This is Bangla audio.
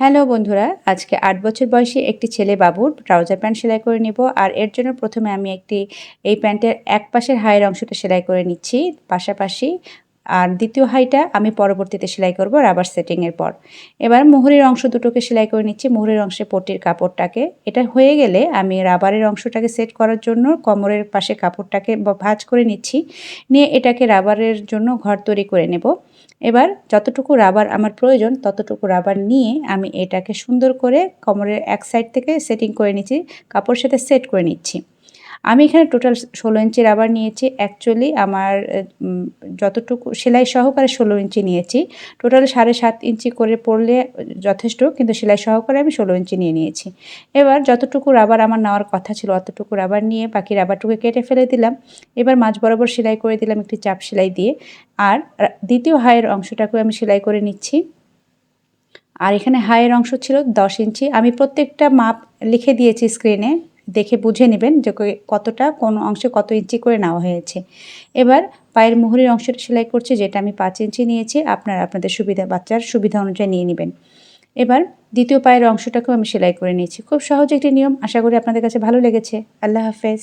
হ্যালো বন্ধুরা, আজকে আট বছর বয়সী একটি ছেলে বাবুর ট্রাউজার প্যান্ট সেলাই করে নিব আর এর জন্য প্রথমে আমি একটি এই প্যান্টের এক পাশের হায়ের অংশটা সেলাই করে নিচ্ছি। পাশাপাশি আর দ্বিতীয় হাইটা আমি পরবর্তীতে সেলাই করব রাবার সেটিংয়ের পর। এবার মোহরের অংশ দুটোকে সেলাই করে নিচ্ছি। মোহরের অংশে পটির কাপড়টাকে। এটা হয়ে গেলে আমি রাবারের অংশটাকে সেট করার জন্য কোমরের পাশে কাপড়টাকে ভাঁজ করে নিচ্ছি। নিয়ে এটাকে রাবারের জন্য ঘর তৈরি করে নেব। এবার যতটুকু রাবার আমার প্রয়োজন ততটুকু রাবার নিয়ে আমি এটাকে সুন্দর করে কোমরের এক সাইড থেকে সেটিং করে নিচ্ছি। কাপড়ের সাথে সেট করে নিচ্ছি। আমি এখানে টোটাল ষোলো ইঞ্চি রাবার নিয়েছি। অ্যাকচুয়ালি আমার যতটুকু, সেলাই সহকারে ষোলো ইঞ্চি নিয়েছি। টোটাল সাড়ে সাত ইঞ্চি করে পড়লে যথেষ্ট, কিন্তু সেলাই সহকারে আমি ষোলো ইঞ্চি নিয়ে নিয়েছি। এবার যতটুকু রাবার আমার নেওয়ার কথা ছিল, অতটুকু রাবার নিয়ে বাকি রাবারটুকু কেটে ফেলে দিলাম। এবার মাঝ বরাবর সেলাই করে দিলাম একটি চাপ সেলাই দিয়ে। আর দ্বিতীয় হায়ের অংশটাকে আমি সেলাই করে নিচ্ছি। আর এখানে হায়ের অংশ ছিল দশ ইঞ্চি। আমি প্রত্যেকটা মাপ লিখে দিয়েছি স্ক্রিনে দেখে বুঝে নেবেন যে কতটা, কোন অংশে কত ইঞ্চি করে নেওয়া হয়েছে। এবার পায়ের মোহরের অংশটা সেলাই করছি, যেটা আমি পাঁচ ইঞ্চি নিয়েছি, আপনারা, আপনাদের সুবিধা, বাচ্চার সুবিধা অনুযায়ী নিয়ে নেবেন। এবার দ্বিতীয় পায়ের অংশটাকেও আমি সেলাই করে নিয়েছি। খুব সহজ একটি নিয়ম, আশা করি আপনাদের কাছে ভালো লেগেছে। আল্লাহ হাফেজ।